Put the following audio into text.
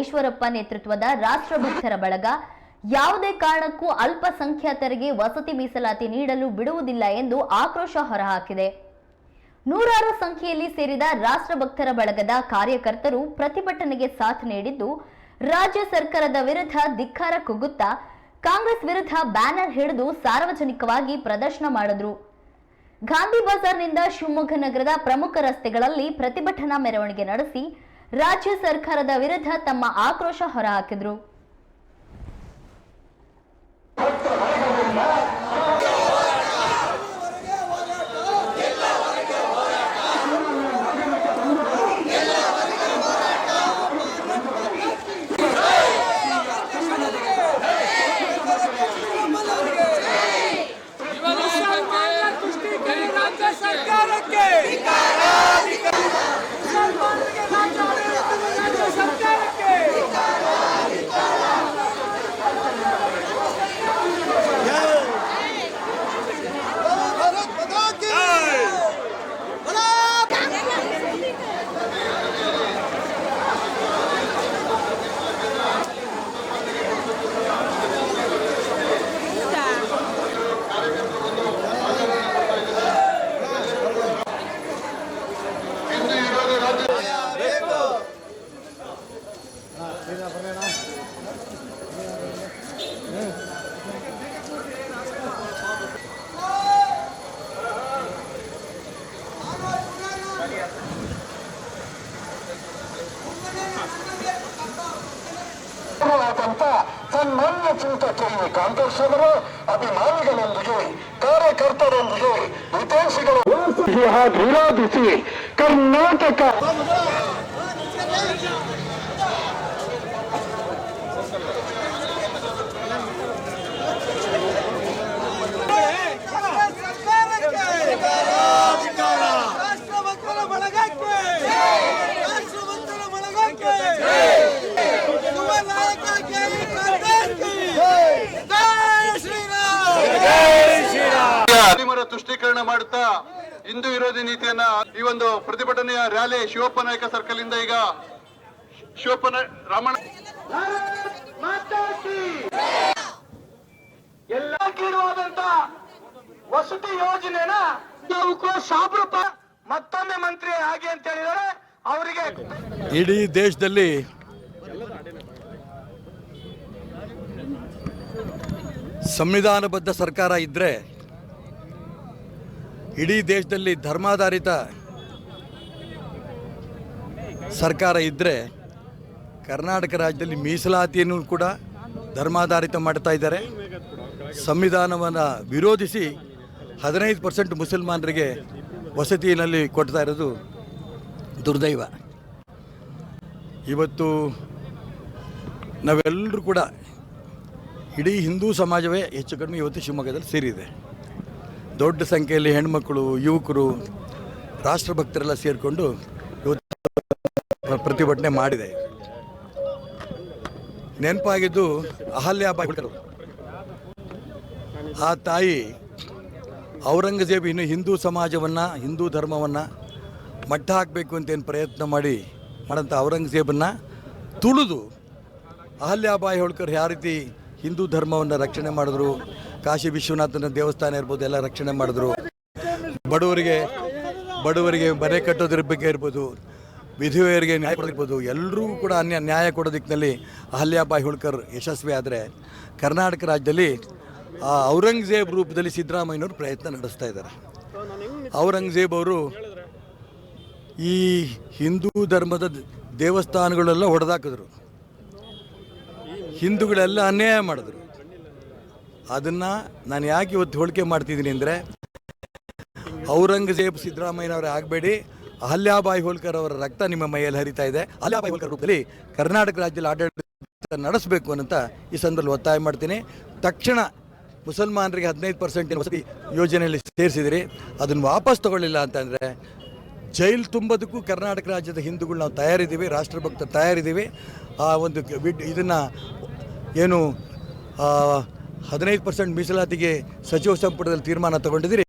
ಈಶ್ವರಪ್ಪ ನೇತೃತ್ವದ ರಾಷ್ಟ್ರಭಕ್ತರ ಬಳಗ, ಯಾವುದೇ ಕಾರಣಕ್ಕೂ ಅಲ್ಪಸಂಖ್ಯಾತರಿಗೆ ವಸತಿ ಮೀಸಲಾತಿ ನೀಡಲು ಬಿಡುವುದಿಲ್ಲ ಎಂದು ಆಕ್ರೋಶ ಹೊರಹಾಕಿದೆ. ನೂರಾರು ಸಂಖ್ಯೆಯಲ್ಲಿ ಸೇರಿದ ರಾಷ್ಟ್ರಭಕ್ತರ ಬಳಗದ ಕಾರ್ಯಕರ್ತರು ಪ್ರತಿಭಟನೆಗೆ ಸಾಥ್ ನೀಡಿದ್ದು, ರಾಜ್ಯ ಸರ್ಕಾರದ ವಿರುದ್ಧ ಧಿಕ್ಕಾರ ಕುಗ್ಗುತ್ತಾ, ಕಾಂಗ್ರೆಸ್ ವಿರುದ್ಧ ಬ್ಯಾನರ್ ಹಿಡಿದು ಸಾರ್ವಜನಿಕವಾಗಿ ಪ್ರದರ್ಶನ ಮಾಡಿದ್ರು. ಗಾಂಧಿ ಬಜಾರ್ನಿಂದ ಶಿವಮೊಗ್ಗ ನಗರದ ಪ್ರಮುಖ ರಸ್ತೆಗಳಲ್ಲಿ ಪ್ರತಿಭಟನಾ ಮೆರವಣಿಗೆ ನಡೆಸಿ ರಾಜ್ಯ ಸರ್ಕಾರದ ವಿರುದ್ಧ ತಮ್ಮ ಆಕ್ರೋಶ ಹೊರಹಾಕಿದ್ರು ಮುಸಲ್ಮಾನರ ತುಷ್ಟೀಕರಣ ರಾಜ್ಯ ಸರ್ಕಾರಕ್ಕೆ ಮುಸಲ್ಮಾನರಿಗೆ ರಾಜ್ಯ ಆಡಳಿತದ ರಾಜ್ಯ ಸರ್ಕಾರಕ್ಕೆ ಆದಂತ ಸನ್ಮಾನ್ಯ ಚಿಂತಕರು ಕಾಂಗ್ರೆಸ್ ಅವರ ಅಭಿಮಾನಿಗಳೊಂದಿಗೆ ಕಾರ್ಯಕರ್ತರೊಂದಿಗೆ ವಿದೇಶಿಗಳು ಜಿಹಾದ್ ವಿರೋಧಿಸಿ ಕರ್ನಾಟಕ. ತುಷ್ಟೀಕರಣ ಮಾಡುತ್ತಾ ಹಿಂದೂ ವಿರೋಧಿ ನೀತಿಯನ್ನ ಈ ಒಂದು ಪ್ರತಿಭಟನೆಯ ರ್ಯಾಲಿ ಶಿವಪ್ಪ ನಾಯಕ ಸರ್ಕಲ್ ಇಂದ ಈಗ ಶಿವಪ್ಪ ರಾಮಣ್ಣ ಎಲ್ಲ ವಸತಿ ಯೋಜನೆನ ನಾವು ಶಾಬ್ರೂಪ ಮತ್ತೊಮ್ಮೆ ಮಂತ್ರಿ ಹಾಗೆ ಅಂತ ಹೇಳಿದರೆ ಅವರಿಗೆ ಇಡೀ ದೇಶದಲ್ಲಿ ಸಂವಿಧಾನಬದ್ಧ ಸರ್ಕಾರ ಇದ್ದರೆ ಇಡೀ ದೇಶದಲ್ಲಿ ಧರ್ಮಾಧಾರಿತ ಸರ್ಕಾರ ಇದ್ದರೆ ಕರ್ನಾಟಕ ರಾಜ್ಯದಲ್ಲಿ ಮೀಸಲಾತಿಯನ್ನು ಕೂಡ ಧರ್ಮಾಧಾರಿತ ಮಾಡ್ತಾ ಇದ್ದಾರೆ. ಸಂವಿಧಾನವನ್ನು ವಿರೋಧಿಸಿ ಹದಿನೈದು ಪರ್ಸೆಂಟ್ ಮುಸಲ್ಮಾನರಿಗೆ ವಸತಿಯಲ್ಲಿ ಕೊಡ್ತಾ ಇರೋದು ದುರ್ದೈವ. ಇವತ್ತು ನಾವೆಲ್ಲರೂ ಕೂಡ ಇಡೀ ಹಿಂದೂ ಸಮಾಜವೇ ಹೆಚ್ಚು ಕಡಿಮೆ ಇವತ್ತು ಶಿವಮೊಗ್ಗದಲ್ಲಿ ಸೇರಿದೆ. ದೊಡ್ಡ ಸಂಖ್ಯೆಯಲ್ಲಿ ಹೆಣ್ಮಕ್ಕಳು ಯುವಕರು, ರಾಷ್ಟ್ರಭಕ್ತರೆಲ್ಲ ಸೇರಿಕೊಂಡು ಪ್ರತಿಭಟನೆ ಮಾಡಿದೆ ನೆನಪಾಗಿದ್ದು ಅಹಲ್ಯಾಬಾಯಿ. ಆ ತಾಯಿ ಔರಂಗಜೇಬ್ ಇನ್ನು ಹಿಂದೂ ಸಮಾಜವನ್ನು, ಹಿಂದೂ ಧರ್ಮವನ್ನು ಮಟ್ಟ ಹಾಕಬೇಕು ಅಂತೇನು ಪ್ರಯತ್ನ ಮಾಡಿ ಮಾಡಂಥ ಔರಂಗಜೇಬನ್ನು ತುಳಿದು ಅಹಲ್ಯಾಬಾಯಿ ಹೋಳ್ಕರ್ ಯಾವ ರೀತಿ ಹಿಂದೂ ಧರ್ಮವನ್ನು ರಕ್ಷಣೆ ಮಾಡಿದ್ರು ಕಾಶಿ ವಿಶ್ವನಾಥನ ದೇವಸ್ಥಾನ ಇರ್ಬೋದು, ಎಲ್ಲ ರಕ್ಷಣೆ ಮಾಡಿದ್ರು. ಬಡವರಿಗೆ ಬಡವರಿಗೆ ಮನೆ ಕಟ್ಟೋದ್ರ ಬಗ್ಗೆ ಇರ್ಬೋದು, ವಿಧವೆಯರಿಗೆ ನ್ಯಾಯ ಕೊಡೋದಿರ್ಬೋದು ಎಲ್ಲರೂ ಕೂಡ ಅನ್ಯ, ನ್ಯಾಯ ಕೊಡೋ ದಿಕ್ಕಿನಲ್ಲಿ ಅಹಲ್ಯಾಬಾಯಿ ಹುಳ್ಕರ್ ಯಶಸ್ವಿ ಆದರೆ ಕರ್ನಾಟಕ ರಾಜ್ಯದಲ್ಲಿ ಔರಂಗಜೇಬ್ ರೂಪದಲ್ಲಿ ಸಿದ್ದರಾಮಯ್ಯನವರು ಪ್ರಯತ್ನ ನಡೆಸ್ತಾ ಇದ್ದಾರೆ. ಔರಂಗಜೇಬ್ ಅವರು ಈ ಹಿಂದೂ ಧರ್ಮದ ದೇವಸ್ಥಾನಗಳೆಲ್ಲ ಹೊಡೆದಾಕಿದ್ರು. ಹಿಂದೂಗಳೆಲ್ಲ ಅನ್ಯಾಯ ಮಾಡಿದ್ರು. ಅದನ್ನು ನಾನು ಯಾಕೆ ಇವತ್ತು ಹೋಳಿಕೆ ಮಾಡ್ತಿದ್ದೀನಿ ಅಂದರೆ ಔರಂಗಜೇಬ್ ಸಿದ್ದರಾಮಯ್ಯನವರೇ ಆಗಬೇಡಿ. ಅಹಲ್ಯಾಬಾಯಿ ಹೋಳ್ಕರ್ ಅವರ ರಕ್ತ ನಿಮ್ಮ ಮೈಯಲ್ಲಿ ಹರಿತಾ ಇದೆ. ಅಹಲ್ಯಾಬಾಯಿ ಹೋಳ್ಕರ್ ರೂಪದಲ್ಲಿ ಕರ್ನಾಟಕ ರಾಜ್ಯದಲ್ಲಿ ಆಡಳಿತ ನಡೆಸಬೇಕು ಅಂತ ಈ ಸಂದರ್ಭದಲ್ಲಿ ಒತ್ತಾಯ ಮಾಡ್ತೀನಿ. ತಕ್ಷಣ ಮುಸಲ್ಮಾನರಿಗೆ ಹದಿನೈದು ಪರ್ಸೆಂಟ್ ವಸತಿ ಯೋಜನೆಯಲ್ಲಿ ಸೇರಿಸಿದಿರಿ. ಅದನ್ನು ವಾಪಸ್ ತಗೊಳ್ಳಿಲ್ಲ ಅಂತಂದರೆ ಜೈಲು ತುಂಬೋದಕ್ಕೂ ಕರ್ನಾಟಕ ರಾಜ್ಯದ ಹಿಂದೂಗಳು ನಾವು ತಯಾರಿದ್ದೀವಿ ರಾಷ್ಟ್ರಭಕ್ತ ತಯಾರಿದ್ದೀವಿ. ಆ ಒಂದು ಇದನ್ನು ಏನು ಹದಿನೈದು ಪರ್ಸೆಂಟ್ ಮೀಸಲಾತಿಗೆ ಸಚಿವ ಸಂಪುಟದಲ್ಲಿ ತೀರ್ಮಾನ ತಗೊಂಡಿದ್ದೀರಿ.